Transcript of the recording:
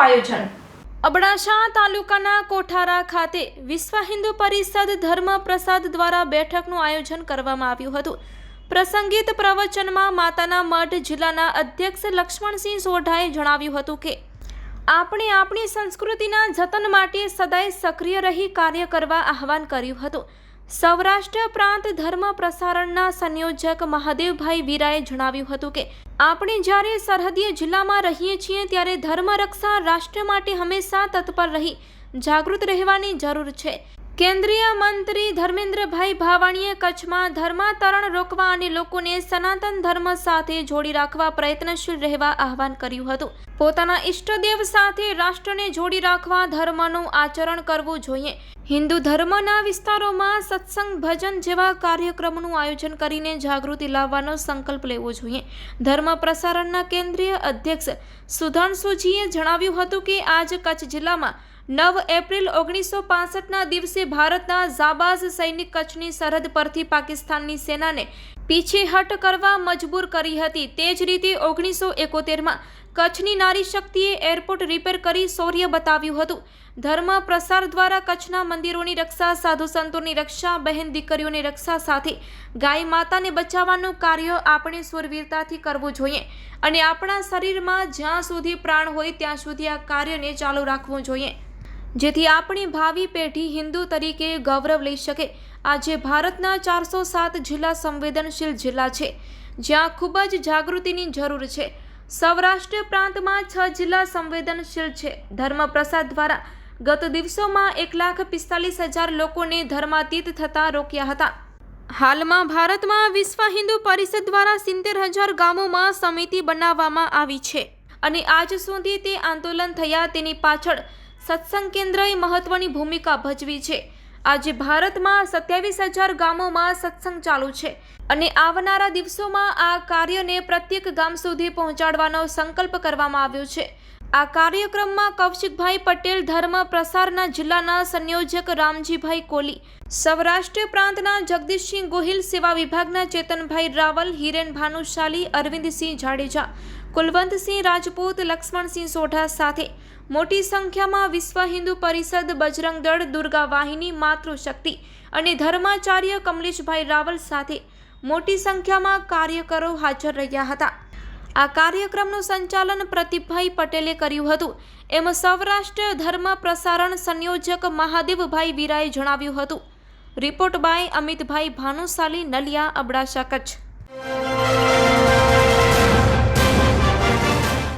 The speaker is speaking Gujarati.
આયોજન. અબડાસા તાલુકાના કોઠારા ખાતે વિશ્વ હિન્દુ પરિષદ ધર્મ પ્રસાદ દ્વારા બેઠકનું આયોજન કરવામાં આવ્યું હતું. પ્રસંગીત પ્રવચનમાં માતાના મઠ જિલ્લાના અધ્યક્ષ લક્ષ્મણસિંહ સોઢાએ જણાવ્યું હતું કે, આપણે આપણી સંસ્કૃતિના જતન માટે સદાય સક્રિય રહી કાર્ય કરવા આહવાન કર્યું હતું. સૌરાષ્ટ્ર પ્રાંત ધર્મ પ્રસારણના સંયોજક મહાદેવભાઈ વીરાએ જણાવ્યું હતું કે, આપણે જ્યારે સરહદીય જિલ્લામાં રહીએ છીએ ત્યારે ધર્મ રક્ષા રાષ્ટ્ર માટે હંમેશા તત્પર રહી, જાગૃત રહેવાની જરૂર છે. કેન્દ્રીય મંત્રી ધર્મેન્દ્રભાઈ ભાવાણીએ કચ્છમાં ધર્માતરણ રોકવા અને લોકોને સનાતન ધર્મ સાથે જોડી રાખવા પ્રયત્નશીલ રહેવા આહવાન કર્યું હતું. પોતાના ઈષ્ટદેવ સાથે રાષ્ટ્રને જોડી રાખવા ધર્મનું આચરણ કરવું જોઈએ. હિન્દુ ધર્મના વિસ્તારોમાં સત્સંગ, ભજન જેવા કાર્યક્રમનું આયોજન કરીને જાગૃતિ લાવવાનો સંકલ્પ લેવો જોઈએ. ધર્મ પ્રસારણના કેન્દ્રીય અધ્યક્ષ સુધાંશુજીએ જણાવ્યું હતું કે આજ કચ્છ જિલ્લામાં નવ એપ્રિલ ઓગણીસો પાસઠના દિવસે ભારતના જાબાઝ સૈનિક કચ્છની સરહદ પરથી પાકિસ્તાનની સેનાને પીછેહટ કરવા મજબૂર કરી હતી. તે જ રીતે ઓગણીસો એકોતેરમાં કચ્છની નારી શક્તિએ એરપોર્ટ રિપેર કરી શૌર્ય બતાવ્યું હતું. ધર્મ પ્રસાર દ્વારા કચ્છના મંદિરોની રક્ષા, સાધુ સંતોની રક્ષા, બહેન દીકરીઓની રક્ષા સાથે ગાય માતાને બચાવવાનું કાર્ય આપણે સુરવીરતાથી કરવું જોઈએ અને આપણા શરીરમાં જ્યાં સુધી પ્રાણ હોય ત્યાં સુધી આ કાર્યને ચાલુ રાખવું જોઈએ. જેથી આપણી ભાવિ પેઢી હિન્દુ તરીકે ગૌરવ લઈ શકે. આજે ભારતના ચારસો સાત જિલ્લા સંવેદનશીલ જિલ્લા છે, જ્યાં ખૂબ જ જાગૃતિની જરૂર છે. સૌરાષ્ટ્ર પ્રાંતમાં છ જિલ્લા સંવેદનશીલ છે. ધર્મ પ્રસાદ દ્વારા ગત દિવસોમાં એક લાખ પિસ્તાલીસ હજાર લોકોને ધર્માતીત થતા રોક્યા હતા. હાલમાં ભારતમાં વિશ્વ હિન્દુ પરિષદ દ્વારા સિત્તેર હજાર ગામોમાં સમિતિ બનાવવામાં આવી છે. અને આજ સુધી તે આંદોલન થયા તેની પાછળ સત્સંગ કેન્દ્રએ મહત્વની ભૂમિકા ભજવી છે. આજે ભારતમાં સત્યાવીસ હજાર ગામોમાં સત્સંગ ચાલુ છે અને આવનારા દિવસોમાં આ કાર્યને પ્રત્યેક ગામ સુધી પહોંચાડવાનો સંકલ્પ કરવામાં આવ્યો છે. આ કાર્યક્રમમાં કૌશિકભાઈ પટેલ ધર્મ પ્રસારના જિલ્લાના સંયોજક રામજીભાઈ કોલી, સૌરાષ્ટ્ર પ્રાંતના જગદીશસિંહ ગોહિલ સેવા વિભાગના ચેતનભાઈ રાવલ, હિરેન ભાનુશાલી, અરવિંદસિંહ જાડેજા, કુલવંતસિંહ રાજપૂત, લક્ષ્મણસિંહ સોઢા સાથે. મોટી સંખ્યામાં વિશ્વ હિન્દુ પરિષદ, બજરંગ દળ, દુર્ગા વાહિની, માતૃશક્તિ અને ધર્માચાર્ય કમલેશભાઈ રાવલ સાથે. મોટી સંખ્યામાં કાર્યકરો હાજર રહ્યા હતા. આ કાર્યક્રમનું સંચાલન પ્રતિભાઈ પટેલે કર્યું હતું. એમ સૌરાષ્ટ્ર ધર્મ પ્રસારણ સંયોજક મહાદેવભાઈ વીરાએ જણાવ્યું હતું. Report by Amitbhai Bhanushali Naliya, Abdasa, Kutch.